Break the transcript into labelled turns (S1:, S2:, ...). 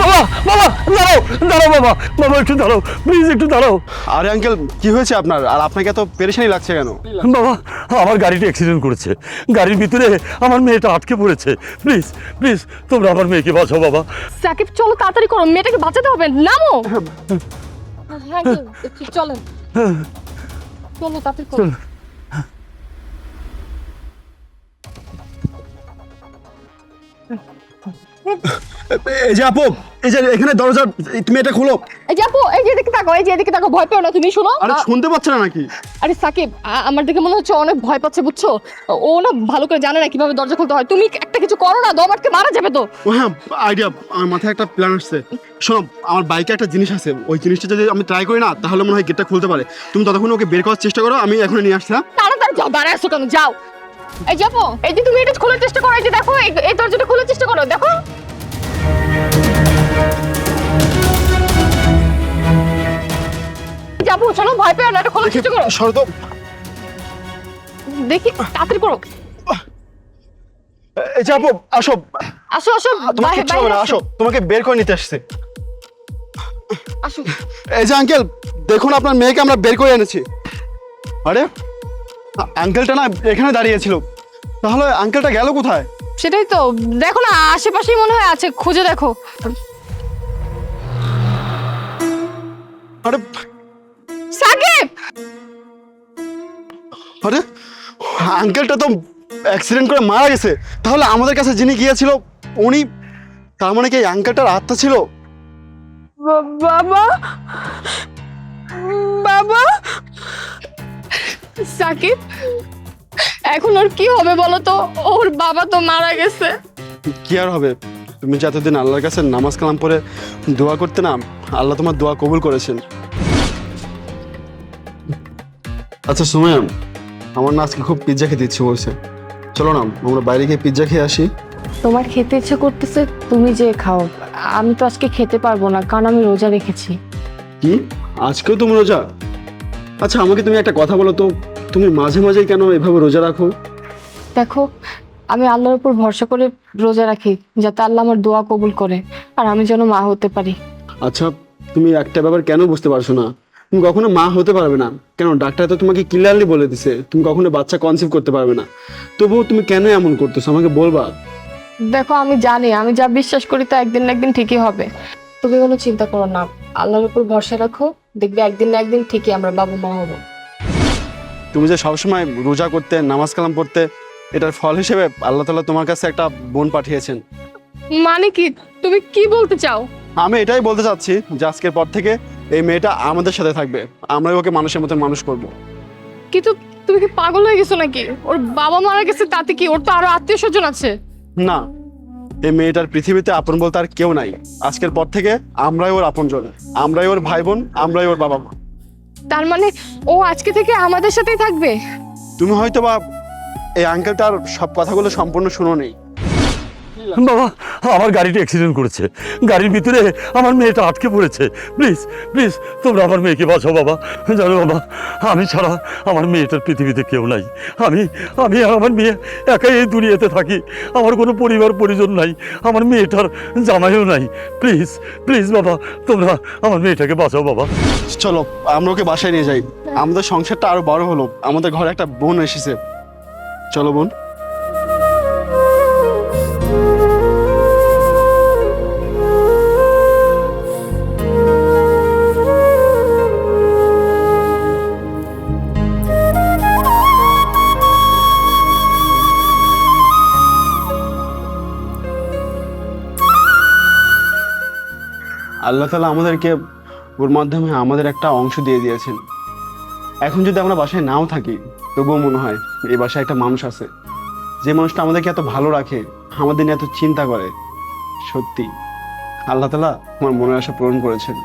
S1: বাবা বাবা দাঁড়াও দাঁড়াও বাবা বাবা একটু দাঁড়াও প্লিজ একটু দাঁড়াও।
S2: আরে আঙ্কেল কি হয়েছে আপনার? আর আপনাকে এত পেরেশানি লাগছে কেন?
S1: বাবা আমার গাড়িটা অ্যাক্সিডেন্ট করেছে। গাড়ির ভিতরে আমার মেয়েটা আটকে পড়েছে। প্লিজ প্লিজ তোমরা আমার মেয়েকে বাঁচাও বাবা।
S3: সাকিব চলো তাড়াতাড়ি করো মেয়েটাকে বাঁচাতে হবে নামো। হ্যাঁ চলেন। চলো তাড়াতাড়ি করো।
S1: চল।
S2: এই যে আপু এই যে এখানে দরজা তুমি এটা খোলো।
S3: এই যে আপু এই যে এদিকে এই যে এদিকে ভয় পেও না তুমি শোনো।
S2: আরে শুনতে পাচ্ছে না নাকি?
S3: আরে সাকিব আ- আমার দেখে মনে হচ্ছে অনেক ভয় পাচ্ছে বুঝছ? ও না ভালো করে জানে না কীভাবে দরজা খুলতে হয়। তুমি একটা কিছু করো না দম আটকে মারা যাবে তো।
S2: ও হ্যাঁ আইডিয়া আমার মাথায় একটা প্ল্যান আসছে। শোনো আমার বাইকে একটা জিনিস আছে ওই জিনিসটা যদি আমি ট্রাই করি না তাহলে মনে হয় গেটটা খুলতে পারে। তুমি ততক্ষণ ওকে বের করার চেষ্টা করো আমি এখন নিয়ে আসছি হ্যাঁ?
S3: তাড়াতাড়ি যাও দাঁড়ায় আসো কেন? যাও। এই যাব। এই যে তুমি এটা খোলার চেষ্টা করো এই যে দেখো এই- দরজাটা খোলার চেষ্টা করো দেখো। যাব শোনো ভয় পেও না এটা খোলার চেষ্টা করো।
S2: সরো
S3: দেখি তাড়াতাড়ি করো।
S2: এই যে আপু আসো
S3: আসো আসো বাইরে-
S2: কিচ্ছু হবে না আসো। তোমাকে বের করে নিতে আসছে।
S3: আসো।
S2: এই যে আঙ্কেল দেখুন আপনার মেয়েকে আমরা বের করে এনেছি। আরে আঙ্কেলটা না এখানে দাঁড়িয়েছিল। তাহলে আঙ্কেলটা গেল কোথায়?
S3: সেটাই তো। দেখো না আশেপাশেই মনে হয় আছে। খুঁজে দেখো।
S2: আরে
S3: সাকিব!
S2: আরে আঙ্কেলটা তো অ্যাক্সিডেন্ট করে মারা গেছে। তাহলে আমাদের কাছে যিনি গিয়েছিল উনি? তার মানে কি এই আঙ্কেলটার আত্মা ছিল?
S3: বাবা বাবা সাকিব এখন ওর কি হবে বলো তো? ওর বাবা তো মারা গেছে।
S2: কি আর হবে? তুমি যে এতদিন আল্লাহর কাছে নামাজ কালাম পরে দোয়া করতে না আল্লাহ তোমার দোয়া কবুল করেছেন। আচ্ছা সুমায়াম আমার না আজকে খুব পিৎজা খেতে ইচ্ছে করছে। চলো না আমরা বাইরে গিয়ে পিৎজা খেয়ে আসি।
S4: তোমার খেতে ইচ্ছে করতেছে তুমি যে খাও। আমি তো আজকে খেতে পারব না কারণ আমি রোজা রেখেছি।
S2: কি? আজকেও তুমি রোজা? আচ্ছা আমাকে তুমি একটা কথা বলো তো। তুমি মাঝে মাঝে কেন এভাবে রোজা রাখো?
S4: দেখো আমি আল্লাহর উপর ভরসা করে রোজা রাখি যাতে আল্লাহ আমার দোয়া কবুল করে আর আমি যেন মা হতে পারি।
S2: আচ্ছা তুমি একটা ব্যাপার কেন বুঝতে পারছ না? তুমি কখনো মা হতে পারবে না। কেন ডাক্তার তো তোমাকে ক্লিয়ারলি বলে দিছে তুমি কখনো বাচ্চা কনসিভ করতে পারবে না। তবুও তুমি কেন এমন করতেছো? আমাকে বলবা?
S4: দেখো আমি জানি আমি যা বিশ্বাস করি তা একদিন না একদিন ঠিকই হবে। তুমি কোনো চিন্তা করো না আল্লাহর উপর ভরসা রাখো দেখবে একদিন না একদিন ঠিকই আমরা বাবা মা হব।
S2: তুমি যে সবসময় রোজা করতে নামাজ কালাম পড়তে এটার ফল হিসেবে আল্লাহ তালা তোমার কাছে একটা বোন পাঠিয়েছেন।
S3: মানে কি? তুমি কি বলতে চাও?
S2: আমি এটাই বলতে চাচ্ছি যে আজকের পর থেকে এই মেয়েটা আমাদের সাথে থাকবে। আমরাই ওকে মানুষের মতো মানুষ করব।
S3: কিন্তু তুমি কি পাগল হয়ে গেছো নাকি? ওর বাবা মারা গেছে তাতে কি? ওর তো আরও আত্মীয় স্বজন আছে।
S2: না এই মেয়েটার পৃথিবীতে আপন বলতে আর কেউ নাই। আজকের পর থেকে আমরাই ওর আপন আপনজন। আমরাই ওর ভাই বোন আমরাই ওর বাবা মা।
S3: তার মানে ও আজকে থেকে আমাদের সাথেই থাকবে?
S2: তুমি হয়তো বা এই আঙ্কেলটার সব কথাগুলো সম্পূর্ণ শুনো নেই
S1: বাবা আমার গাড়িটা অ্যাক্সিডেন্ট করেছে। গাড়ির ভিতরে আমার মেয়েটা আটকে পড়েছে। প্লিজ প্লিজ তোমরা আমার মেয়েকে বাঁচাও বাবা। জানো বাবা আমি ছাড়া আমার মেয়েটার পৃথিবীতে কেউ নাই। আমি আমি আর আমার মেয়ে একাই এই দুনিয়াতে থাকি। আমার কোনো পরিবার পরিজন নাই। আমার মেয়েটার জামাইও নাই। প্লিজ প্লিজ বাবা তোমরা আমার মেয়েটাকে বাঁচাও বাবা।
S2: চলো আমরা ওকে বাসায় নিয়ে যাই। আমাদের সংসারটা আরও বড় হলো। আমাদের ঘরে একটা বোন এসেছে। চলো বোন। আল্লাহ তালা আমাদেরকে ওর মাধ্যমে আমাদের একটা অংশ দিয়ে দিয়েছেন। এখন যদি আমরা বাসায় নাও থাকি, তবুও মনে হয় এই বাসায় একটা মানুষ আছে। যে মানুষটা আমাদেরকে এত ভালো রাখে, আমাদের নিয়ে এত চিন্তা করে। সত্যি, আল্লাহ তালা আমার মনের আশা পূরণ করেছেন।